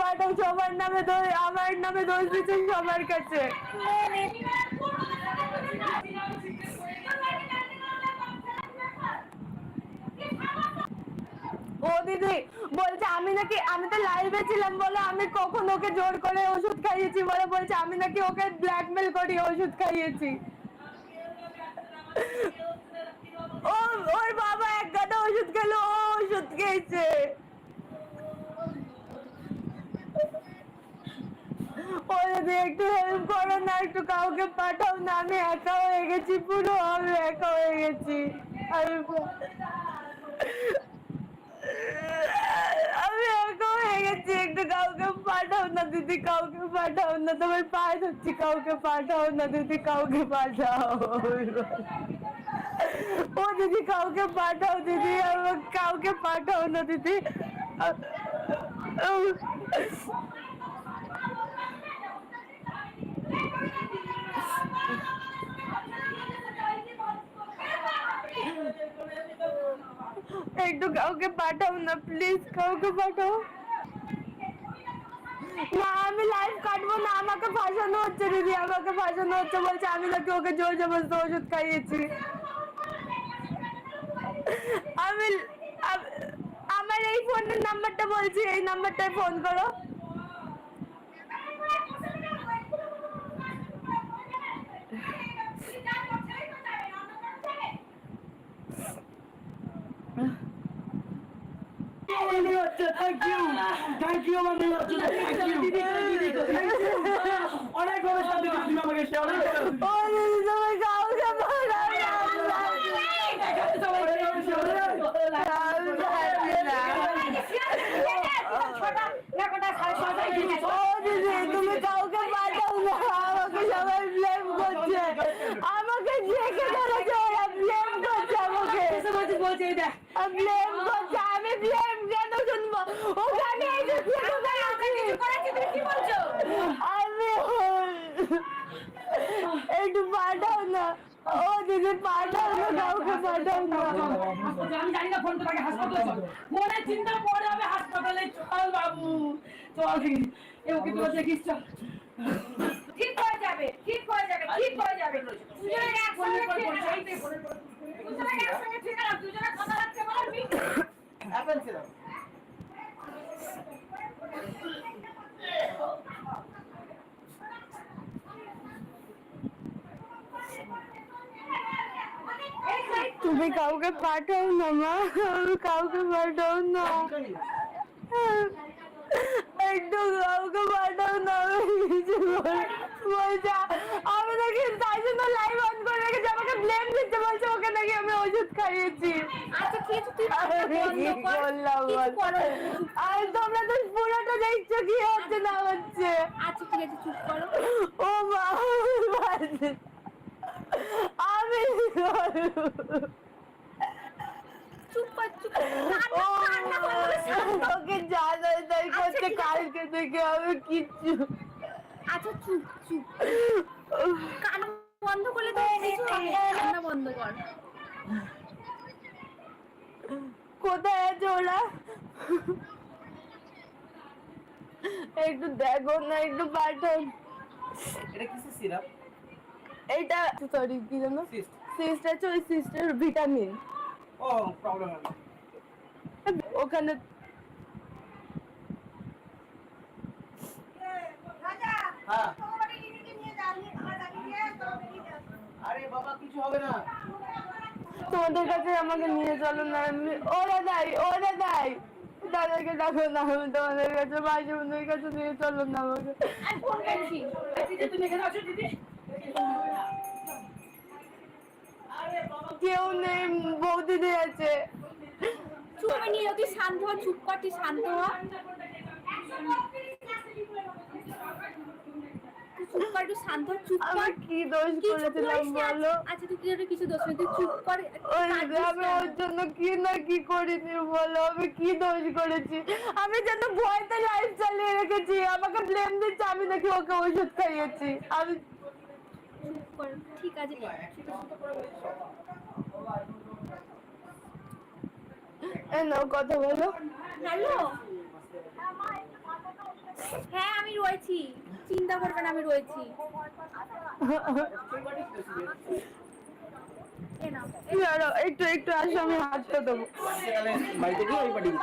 পাঠাও, সবার নামে দোষ আমার নামে দোষ দিচ্ছে সবার কাছে। ও দিদি, বলছে আমি নাকি, আমি তো লাইভে ছিলাম, বলে, আমি কখন ওকে জোর করে ওষুধ খাইয়েছি বলে, বলছে আমি নাকি ওকে ব্ল্যাকমেল করি, ওষুধ খাইয়েছি। ওর বাবা এক গাদা ওষুধ খেলো ওষুধ খেয়েছে ও যদি একটু হেল্প করো না, একটু কাউকে পাঠাও না, আমি একা হয়ে গেছি, পুরো আমি একা হয়ে গেছি। আমি আমি একা হয়ে গেছি, একটু কাউকে পাঠাও না, দিদি, কাউকে পাঠাও না, তোমার পায়ে ধরছি, কাউকে পাঠাও না, দিদি, কাউকে পাঠাও। ও দিদি, কাউকে পাঠাও, দিদি কাউকে পাঠাও না, দিদি। একটু কাউকে পাঠাও না প্লিজ কাউকে পাঠাও। না, আমি লাইভ কাটবো না, আমাকে ফাঁসানো হচ্ছে, দিদি, আমাকে ফাঁসানো হচ্ছে, বলছে আমি নাকি ওকে জোর জবরদস্ত ওষুধ খাইয়েছি। আমি আমার এই ফোনের নাম্বারটা বলছি, এই নাম্বারটায় ফোন করো। থ্যাংক ইউ থ্যাংক ইউ আমার মেয়ে হচ্ছে থ্যাংক ইউ অনেক ভাবে শান্তি দিচ্ছি আমাকে সে অনেক তুমি কাউকে পাঠাও না তুমি আমাকে সবাই ব্লেম করছে আমাকে জেগে ধরেছে ওরা ব্লেম করছে আমাকে ব্লেম করছে আমি ব্লেম কেন শুনব ওখানে এসে আমি একটু পাঠাও না। ও দিদি পাঠাও না কাউকে পাঠাও না। আমি জানি না ফোন তো তাকে হাসপাতালে মনে চিন্তা পড়ে হবে হাসপাতালে চল বাবু। চল এ ওকে তো দেখিস চল। ঠিক হয়ে যাবে ঠিক হয়ে যাবে দুজনে একসঙ্গে ঠিক আছে দুজনে একসঙ্গে ঠিক আছে দুজনে কথা রাখতে পারবি তুমি কাউকে পাঠাও না মা কাউকে পাঠাও না একটু কাউকে পাঠাও না বলছে আমি নাকি তাই জন্য লাইভ অন করে রেখেছি আমাকে ব্লেম দিতে বলছে ওকে নাকি আমি ওষুধ খাইয়েছি। আচ্ছা? আর তোমরা তো পুরোটা দেখছ কি হচ্ছে না হচ্ছে? আচ্ছা ঠিক আছে চুপ করো। ও মা? চুপ কর চুপ কর। ও কান্না কান্না করে শান্ত হ। তোকে যা যায় তাই করতে কালকে থেকে আমি কিচ্ছু আচ্ছা চুপ চুপ। কান বন্ধ করলে তো কিছু হবে না। কান্না বন্ধ কর। কোথায় আছে ওরা? একটু দেখো না একটু পাঠাও। এটা কিসের সিরাপ এইটা সরি কি জানো সিস্ট সিস্টার আছে ওই সিস্টার ভিটামিন ও প্রবলেম ওখানে হ্যাঁ। আরে বাবা কিছু হবে না। তোমাদের কাছে আমাকে নিয়ে চলো না আমি ওরা দাই ওরা দাই তাদেরকে ডাকো না আমি তোমাদের কাছে মাঝে বন্ধুর কাছে নিয়ে চলো না আমাকে। তুমি এখানে আছো দিদি? কেউ নেই বৌদিদি আছে। চুপ আমি নিয়ে তুই শান্ত হ চুপ কর তুই শান্ত হ। চুপ কর একটু শান্ত চুপ কর। কি দোষ করেছিলাম বলো? আচ্ছা তুই কি কিছু দোষ তুই চুপ কর ওই আমি ওর জন্য কি না কি করিনি বলো? আমি কি দোষ করেছি? আমি যেন ভয়তে লাইফ চালিয়ে রেখেছি। আমাকে ব্লেম দিচ্ছে আমি নাকি ওকে ওষুধ খাইয়েছি। আমি ঠিক আছে এ নাও কথা বলো। হ্যালো? রয়েছি। চিন্তা করবেন আমি রয়েছি। একটু একটু আসো আমি হাতটা দেবো বাড়িতে গিয়ে ওই পাঠিয়ে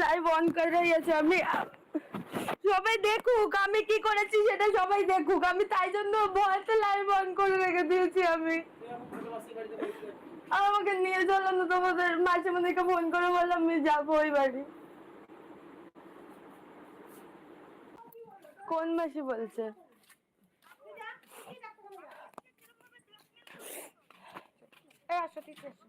লাইভ অন করে দিয়েছে আমি সবাই দেখুক আমি কি করেছি সেটা সবাই দেখুক। আমি তাই জন্য ভয়তে লাইভ অন করে রেখে দিয়েছি আমি। আমাকে নিয়ে চলো না তোমাদের মাঝে মাঝে ফোন করে বললাম আমি যাব ওই বাড়ি। কোন মাসি বলছে? আসো, ঠিক আছে।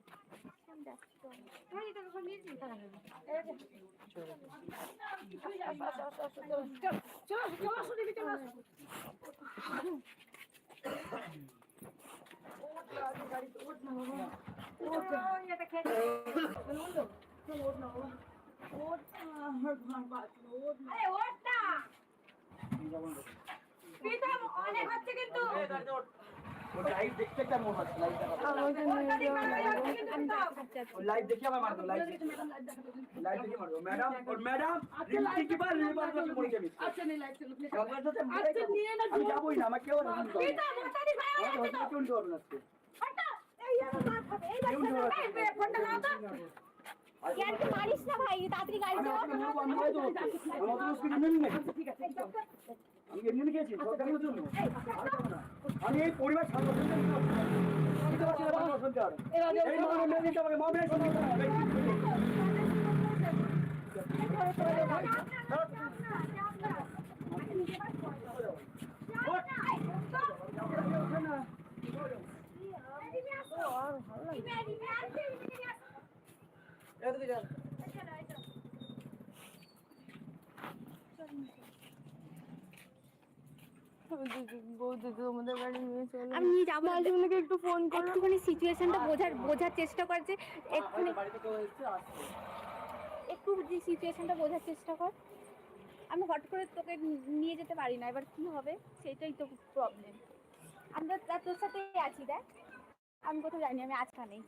অনেক হচ্ছে কিন্তু লাইভ দেখতে লাইভ আমাকে করা হচ্ছে কিন্তু প্রীতম। লাইভ দেখে আমার মারতো লাইভ লাইভ দেখে মারবো ম্যাডাম ওর ম্যাডাম রিমটি কি পার রিমটি পার মরে যাবে আচ্ছা নিয়ে লাইভ চলো please। আপনার সাথে আচ্ছা, নিয়ে না আমি জোর। না আমার কেউ না প্রীতম, অত্যাধিক করা হচ্ছে আমার তো। হসপিটালে কেউ নিতে পারবে না আজকে হট্টা, এই আমার মা এই এই ফোনটা দাও তো। আর ইয়ার কি মারিস না ভাই, তাড়াতাড়ি গাড়ি আমি এই পরিবার। বৌদি তোমাদের বাড়ি নিয়ে চলো আমি নিয়ে যাব। মাঝে একটু ফোন করো। একটুখানি সিচুয়েশনটা বোঝার বোঝার চেষ্টা কর যে একটু যে সিচুয়েশনটা বোঝার চেষ্টা কর। আমি হট করে তোকে নিয়ে যেতে পারি না। এবার কি হবে? সেটাই তো প্রবলেম আমরা তা- তোর সাথেই আছি দেখ। আমি কোথাও জানি আমি আজকা নেই।